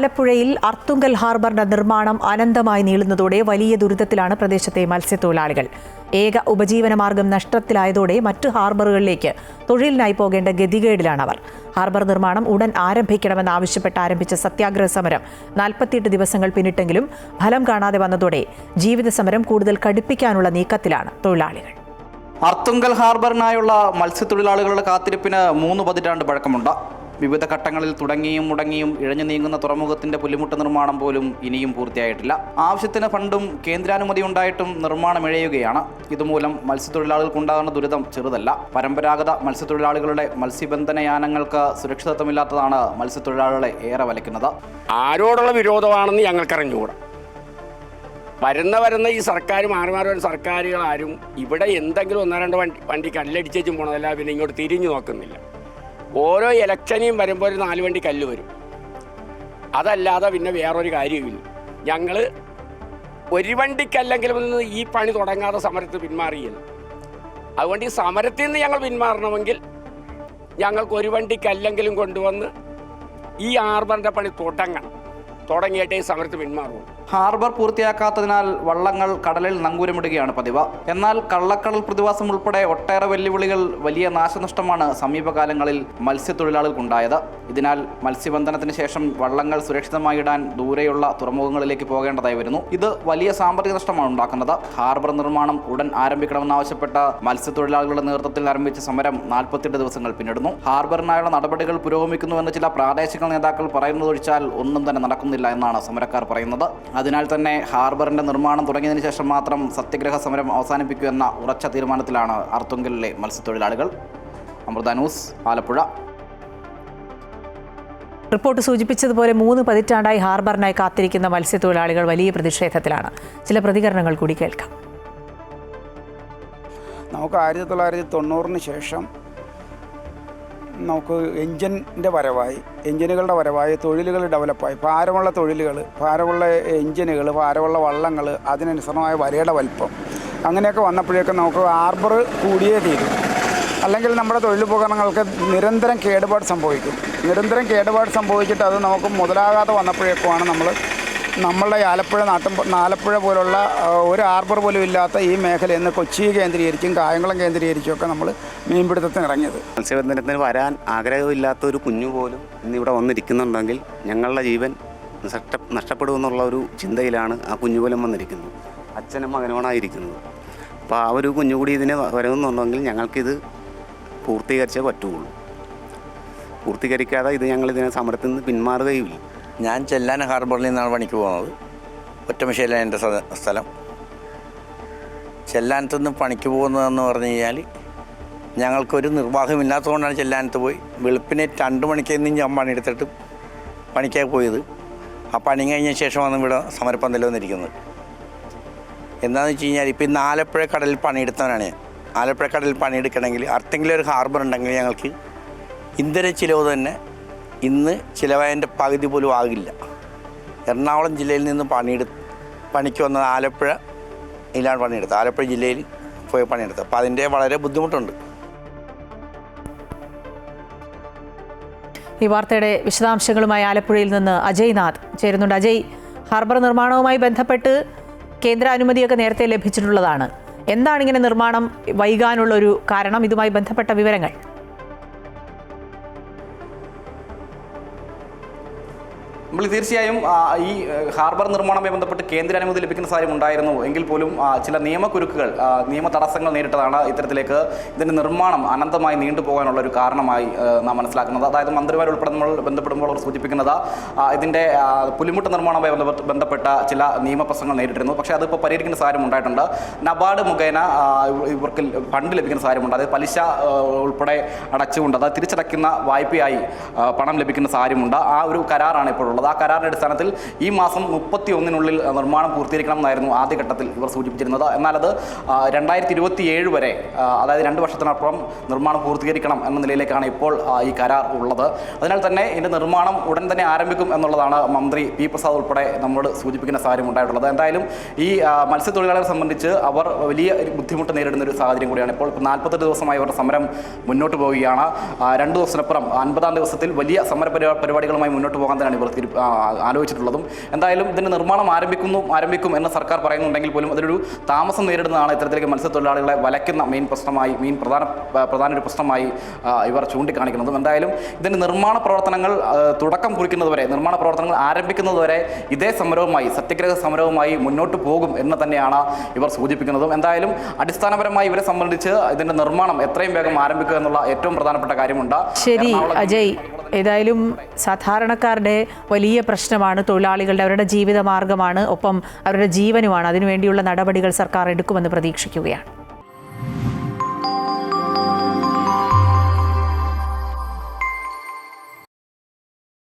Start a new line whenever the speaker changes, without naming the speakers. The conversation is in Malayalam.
ആലപ്പുഴയിൽ അർത്തുങ്കൽ ഹാർബറിന്റെ നിർമ്മാണം അനന്തമായി നീളുന്നതോടെ വലിയ ദുരിതത്തിലാണ് പ്രദേശത്തെ മത്സ്യത്തൊഴിലാളികൾ. ഏക ഉപജീവന മാർഗം നഷ്ടത്തിലായതോടെ മറ്റു ഹാർബറുകളിലേക്ക് തൊഴിലിനായി പോകേണ്ട ഗതികേടിലാണ് അവർ ഹാർബർ നിർമ്മാണം ഉടൻ ആരംഭിക്കണമെന്ന് ആരംഭിക്കണമെന്നാവശ്യപ്പെട്ട് ആരംഭിച്ച സത്യാഗ്രഹ സമരം നാൽപ്പത്തിയെട്ട് ദിവസങ്ങൾ പിന്നിട്ടെങ്കിലും ഫലം കാണാതെ വന്നതോടെ ജീവിത സമരം കൂടുതൽ കടുപ്പിക്കാനുള്ള നീക്കത്തിലാണ് തൊഴിലാളികൾ.
അർത്തുങ്കൽ ഹാർബറിനായുള്ള മത്സ്യത്തൊഴിലാളികളുടെ കാത്തിരിപ്പിന് മൂന്ന് പതിറ്റാണ്ട് പഴക്കമുണ്ട്. വിവിധ ഘട്ടങ്ങളിൽ തുടങ്ങിയും മുടങ്ങിയും ഇഴഞ്ഞു നീങ്ങുന്ന തുറമുഖത്തിന്റെ പുലിമുട്ട് നിർമ്മാണം പോലും ഇനിയും പൂർത്തിയായിട്ടില്ല. ആവശ്യത്തിന് ഫണ്ടും കേന്ദ്രാനുമതി ഉണ്ടായിട്ടും നിർമ്മാണം ഇഴയുകയാണ്. ഇതുമൂലം മത്സ്യത്തൊഴിലാളികൾക്കുണ്ടാകുന്ന ദുരിതം ചെറുതല്ല. പരമ്പരാഗത മത്സ്യത്തൊഴിലാളികളുടെ മത്സ്യബന്ധന യാനങ്ങൾക്ക് സുരക്ഷിതത്വമില്ലാത്തതാണ് മത്സ്യത്തൊഴിലാളികളെ ഏറെ വലയ്ക്കുന്നത്.
ആരോടുള്ള വിരോധമാണെന്ന് ഞങ്ങൾക്കറിഞ്ഞുകൂടാ. വരുന്ന വരുന്ന ഈ സർക്കാർ മാറി മാറി വരുന്ന സർക്കാരുകളാരും ഇവിടെ എന്തെങ്കിലും ഒന്നോ രണ്ടോ വണ്ടി വണ്ടി കല്ലടിച്ചേച്ചും പോണതല്ല പിന്നെ ഇങ്ങോട്ട് തിരിഞ്ഞു നോക്കുന്നില്ല. ഓരോ ഇലക്ഷനെയും വരുമ്പോൾ ഒരു നാല് വണ്ടി കല്ല് വരും. അതല്ലാതെ പിന്നെ വേറൊരു കാര്യവുമില്ല. ഞങ്ങൾ ഒരു വണ്ടിക്കല്ലെങ്കിലും ഒന്ന് ഈ പണി തുടങ്ങാതെ സമരത്ത് പിന്മാറിയത് അതുകൊണ്ട് ഈ സമരത്തിൽ നിന്ന് ഞങ്ങൾ പിന്മാറണമെങ്കിൽ ഞങ്ങൾക്ക് ഒരു വണ്ടിക്കല്ലെങ്കിലും കൊണ്ടുവന്ന് ഈ ആർബറിന്റെ പണി തുടങ്ങണം. തുടങ്ങിയിട്ടേ സമരത്ത് പിന്മാറുള്ളൂ.
ഹാർബർ പൂർത്തിയാക്കാത്തതിനാൽ വള്ളങ്ങൾ കടലിൽ നങ്കൂരമിടുകയാണ് പതിവ്. എന്നാൽ കള്ളക്കടൽ പ്രതിവാസം ഉൾപ്പെടെ ഒട്ടേറെ വെല്ലുവിളികൾ വലിയ നാശനഷ്ടമാണ് സമീപകാലങ്ങളിൽ മത്സ്യത്തൊഴിലാളികൾക്കുണ്ടായത്. ഇതിനാൽ മത്സ്യബന്ധനത്തിന് ശേഷം വള്ളങ്ങൾ സുരക്ഷിതമായി ഇടാൻ ദൂരെയുള്ള തുറമുഖങ്ങളിലേക്ക് പോകേണ്ടതായി വരുന്നു. ഇത് വലിയ സാമ്പത്തിക നഷ്ടമാണ് ഉണ്ടാക്കുന്നത്. ഹാർബർ നിർമ്മാണം ഉടൻ ആരംഭിക്കണമെന്നാവശ്യപ്പെട്ട് മത്സ്യത്തൊഴിലാളികളുടെ നേതൃത്വത്തിൽ ആരംഭിച്ച സമരം നാൽപ്പത്തിയെട്ട് ദിവസങ്ങൾ പിന്നിടുന്നു. ഹാർബറിനായുള്ള നടപടികൾ പുരോഗമിക്കുന്നുവെന്ന് ചില പ്രാദേശിക നേതാക്കൾ പറയുന്നതൊഴിച്ചാൽ ഒന്നും തന്നെ നടക്കുന്നില്ല. എന്നാണ് സമരക്കാർ പറയുന്നത്. അതിനാൽ തന്നെ ഹാർബറിന്റെ നിർമ്മാണം തുടങ്ങിയതിന് ശേഷം മാത്രം സത്യഗ്രഹ സമരം അവസാനിപ്പിക്കൂ എന്ന ഉറച്ച തീരുമാനത്തിലാണ് അർത്തുങ്കലിലെ മത്സ്യത്തൊഴിലാളികൾ. അമൃത ന്യൂസ് ആലപ്പുഴ.
റിപ്പോർട്ട് സൂചിപ്പിച്ചതുപോലെ മൂന്ന് പതിറ്റാണ്ടായി ഹാർബറിനായി കാത്തിരിക്കുന്ന മത്സ്യത്തൊഴിലാളികൾ വലിയ പ്രതിഷേധത്തിലാണ്. ചില പ്രതികരണങ്ങൾ കൂടി കേൾക്കാം.
നമുക്ക് ആയിരത്തി തൊള്ളായിരത്തി തൊണ്ണൂറിന് ശേഷം നമുക്ക് എൻജിന്റെ വരവായി എൻജിനുകളുടെ വരവായി തൊഴിലുകൾ ഡെവലപ്പായി. ഭാരമുള്ള തൊഴിലുകൾ ഭാരമുള്ള എൻജിനുകൾ ഭാരമുള്ള വള്ളങ്ങൾ അതിനനുസൃതമായ വരയുടെ വലിപ്പം. അങ്ങനെയൊക്കെ വന്നപ്പോഴേക്കും നമുക്ക് ആർബർ കൂടിയേ തീരും. അല്ലെങ്കിൽ നമ്മുടെ തൊഴിലുപകരണങ്ങൾക്ക് നിരന്തരം കേടുപാട് സംഭവിക്കും. നിരന്തരം കേടുപാട് സംഭവിച്ചിട്ട് അത് നമുക്ക് മുതലാകാതെ വന്നപ്പോഴേക്കുമാണ് നമ്മൾ നമ്മളുടെ ആലപ്പുഴ നാട്ടും ആലപ്പുഴ പോലുള്ള ഒരു ആർബർ പോലും ഇല്ലാത്ത ഈ മേഖല എന്ന് കൊച്ചി കേന്ദ്രീകരിച്ചും കായംകുളം കേന്ദ്രീകരിച്ചും ഒക്കെ നമ്മൾ മീൻപിടുത്തത്തിന് ഇറങ്ങിയത്.
മത്സ്യബന്ധനത്തിന് വരാൻ ആഗ്രഹമില്ലാത്ത ഒരു കുഞ്ഞു പോലും ഇന്നിവിടെ വന്നിരിക്കുന്നുണ്ടെങ്കിൽ ഞങ്ങളുടെ ജീവൻ നഷ്ട നഷ്ടപ്പെടുമെന്നുള്ള ഒരു ചിന്തയിലാണ് ആ കുഞ്ഞുപോലും വന്നിരിക്കുന്നത്. അച്ഛനും മകനോണായിരിക്കുന്നത് അപ്പോൾ ആ ഒരു കുഞ്ഞു കൂടി ഇതിന് വരുന്നുണ്ടെങ്കിൽ ഞങ്ങൾക്കിത് പൂർത്തീകരിച്ചേ പറ്റുള്ളൂ. പൂർത്തീകരിക്കാതെ ഇത് ഞങ്ങൾ ഇതിനെ സമരത്തിൽ നിന്ന് പിന്മാറുകയുമില്ല.
ഞാൻ ചെല്ലാന ഹാർബറിൽ നിന്നാണ് പണിക്ക് പോകുന്നത്. ഒറ്റമശ്ശേരി എന്റെ സ്ഥലം ചെല്ലാനത്ത് നിന്ന് പണിക്ക് പോകുന്നതെന്ന് പറഞ്ഞു കഴിഞ്ഞാൽ ഞങ്ങൾക്കൊരു നിർവാഹമില്ലാത്തതുകൊണ്ടാണ് ചെല്ലാനത്ത് പോയി. വെളുപ്പിനെ രണ്ട് നിന്ന് ഞാൻ പണിയെടുത്തിട്ട് പണിക്കായി പോയത്. ആ പണി കഴിഞ്ഞ ശേഷമാണ് ഇവിടെ സമരപ്പന്തൽ വന്നിരിക്കുന്നത്. എന്താണെന്ന് വെച്ച് കഴിഞ്ഞാൽ ഇപ്പം ഇന്ന് ആലപ്പുഴ കടലിൽ പണിയെടുത്തവനാണ് ഞാൻ. ആലപ്പുഴ കടലിൽ പണിയെടുക്കണമെങ്കിൽ അർത്തെങ്കിലും ഒരു ഹാർബർ ഉണ്ടെങ്കിൽ ഞങ്ങൾക്ക് ഇന്ധന ചിലവ് തന്നെ ഇന്ന് ചിലവയന്റെ പകുതി പോലും ആകില്ല. എറണാകുളം ജില്ലയിൽ നിന്ന് പണിയെടു പണിക്ക് വന്നത് ആലപ്പുഴ ഇതിലാണ് പണിയെടുത്തത്. ആലപ്പുഴ ജില്ലയിൽ പോയി പണിയെടുത്തത്. അപ്പോൾ അതിന്റെ വളരെ ബുദ്ധിമുട്ടുണ്ട്.
ഈ വാർത്തയുടെ വിശദാംശങ്ങളുമായി ആലപ്പുഴയിൽ നിന്ന് അജയ് നാഥ് ചേരുന്നുണ്ട്. അജയ് ഹാർബർ നിർമ്മാണവുമായി ബന്ധപ്പെട്ട് കേന്ദ്ര അനുമതിയൊക്കെ നേരത്തെ ലഭിച്ചിട്ടുള്ളതാണ്. എന്താണ് ഇങ്ങനെ നിർമ്മാണം വൈകാനുള്ള ഒരു കാരണം? ഇതുമായി ബന്ധപ്പെട്ട വിവരങ്ങൾ.
നമ്മൾ തീർച്ചയായും ഈ ഹാർബർ നിർമ്മാണവുമായി ബന്ധപ്പെട്ട് കേന്ദ്ര അനുമതി ലഭിക്കുന്ന സാഹചര്യം ഉണ്ടായിരുന്നു. എങ്കിൽ പോലും ചില നിയമക്കുരുക്കുകൾ നിയമ തടസ്സങ്ങൾ നേരിട്ടതാണ് ഇത്തരത്തിലേക്ക് ഇതിന്റെ നിർമ്മാണം അനന്തമായി നീണ്ടുപോകാനുള്ള ഒരു കാരണമായി നാം മനസ്സിലാക്കുന്നത്. അതായത് മന്ത്രിമാർ ഉൾപ്പെടെ നമ്മൾ ബന്ധപ്പെടുമ്പോൾ അവർ സൂചിപ്പിക്കുന്നത് ഇതിന്റെ പുലിമുട്ട് നിർമ്മാണവുമായി ബന്ധപ്പെട്ട ചില നിയമപ്രശ്നങ്ങൾ നേരിട്ടിരുന്നു. പക്ഷേ അതിപ്പോൾ പരിഹരിക്കുന്ന സാഹചര്യം ഉണ്ടായിട്ടുണ്ട്. നബാർഡ് മുഖേന ഇവർക്ക് ഫണ്ട് ലഭിക്കുന്ന സാഹചര്യമുണ്ട്. അതായത് പലിശ ഉൾപ്പെടെ അടച്ചുകൊണ്ട് അത് തിരിച്ചടയ്ക്കുന്ന വായ്പയായി പണം ലഭിക്കുന്ന സാഹചര്യമുണ്ട്. ആ ഒരു കരാറാണ് ഇപ്പോൾ ഉള്ളത് ആ കരാറിന്റെ അടിസ്ഥാനത്തിൽ ഈ മാസം മുപ്പത്തി ഒന്നിനുള്ളിൽ നിർമ്മാണം പൂർത്തീകരിക്കണം എന്നായിരുന്നു ആദ്യഘട്ടത്തിൽ ഇവർ സൂചിപ്പിച്ചിരുന്നത്. എന്നാൽ അത് രണ്ടായിരത്തി ഇരുപത്തി ഏഴ് വരെ അതായത് രണ്ട് വർഷത്തിനപ്പുറം നിർമ്മാണം പൂർത്തീകരിക്കണം എന്ന നിലയിലേക്കാണ് ഇപ്പോൾ ഈ കരാർ ഉള്ളത്. അതിനാൽ തന്നെ ഇതിന്റെ നിർമ്മാണം ഉടൻ തന്നെ ആരംഭിക്കും എന്നുള്ളതാണ് മന്ത്രി പി പ്രസാദ് ഉൾപ്പെടെ നമ്മോട് സൂചിപ്പിക്കുന്ന സാഹചര്യം ഉണ്ടായിട്ടുള്ളത്. എന്തായാലും ഈ മത്സ്യത്തൊഴിലാളികളെ സംബന്ധിച്ച് അവർ വലിയ ബുദ്ധിമുട്ട് നേരിടുന്ന ഒരു സാഹചര്യം കൂടിയാണ് ഇപ്പോൾ. നാൽപ്പത്തെട്ട് ദിവസമായി അവരുടെ സമരം മുന്നോട്ട് പോവുകയാണ്. രണ്ട് ദിവസത്തിനപ്പുറം അൻപതാം ദിവസത്തിൽ വലിയ സമര പരിപാടികളുമായി മുന്നോട്ട് പോകാൻ തന്നെയാണ് ഇവർ ആലോചിച്ചിട്ടുള്ളതും എന്തായാലും ഇതിന്റെ നിർമ്മാണം ആരംഭിക്കുന്നു ആരംഭിക്കും എന്ന് സർക്കാർ പറയുന്നുണ്ടെങ്കിൽ പോലും അതിലൊരു താമസം നേരിടുന്നതാണ് ഇത്തരത്തിലേക്ക് മത്സ്യത്തൊഴിലാളികളെ വലയ്ക്കുന്ന മെയിൻ പ്രശ്നമായി മെയിൻ പ്രധാന പ്രധാന ഒരു പ്രശ്നമായി ഇവർ ചൂണ്ടിക്കാണിക്കുന്നതും. എന്തായാലും ഇതിന്റെ നിർമ്മാണ പ്രവർത്തനങ്ങൾ തുടക്കം കുറിക്കുന്നതുവരെ നിർമ്മാണ പ്രവർത്തനങ്ങൾ ആരംഭിക്കുന്നതുവരെ ഇതേ സമരവുമായി സത്യഗ്രഹ സമരവുമായി മുന്നോട്ട് പോകും എന്ന് തന്നെയാണ് ഇവർ സൂചിപ്പിക്കുന്നതും. എന്തായാലും അടിസ്ഥാനപരമായി ഇവരെ സംബന്ധിച്ച് ഇതിന്റെ നിർമ്മാണം എത്രയും വേഗം ആരംഭിക്കുക എന്നുള്ള ഏറ്റവും പ്രധാനപ്പെട്ട കാര്യമുണ്ട്.
ശരി അജയ്. ഏതായാലും സാധാരണക്കാരുടെ വലിയ പ്രശ്നമാണ് തൊഴിലാളികളുടെ അവരുടെ ജീവിത മാർഗമാണ് ഒപ്പം അവരുടെ ജീവനുമാണ്. അതിനുവേണ്ടിയുള്ള നടപടികൾ സർക്കാർ എടുക്കുമെന്ന് പ്രതീക്ഷിക്കുകയാണ്.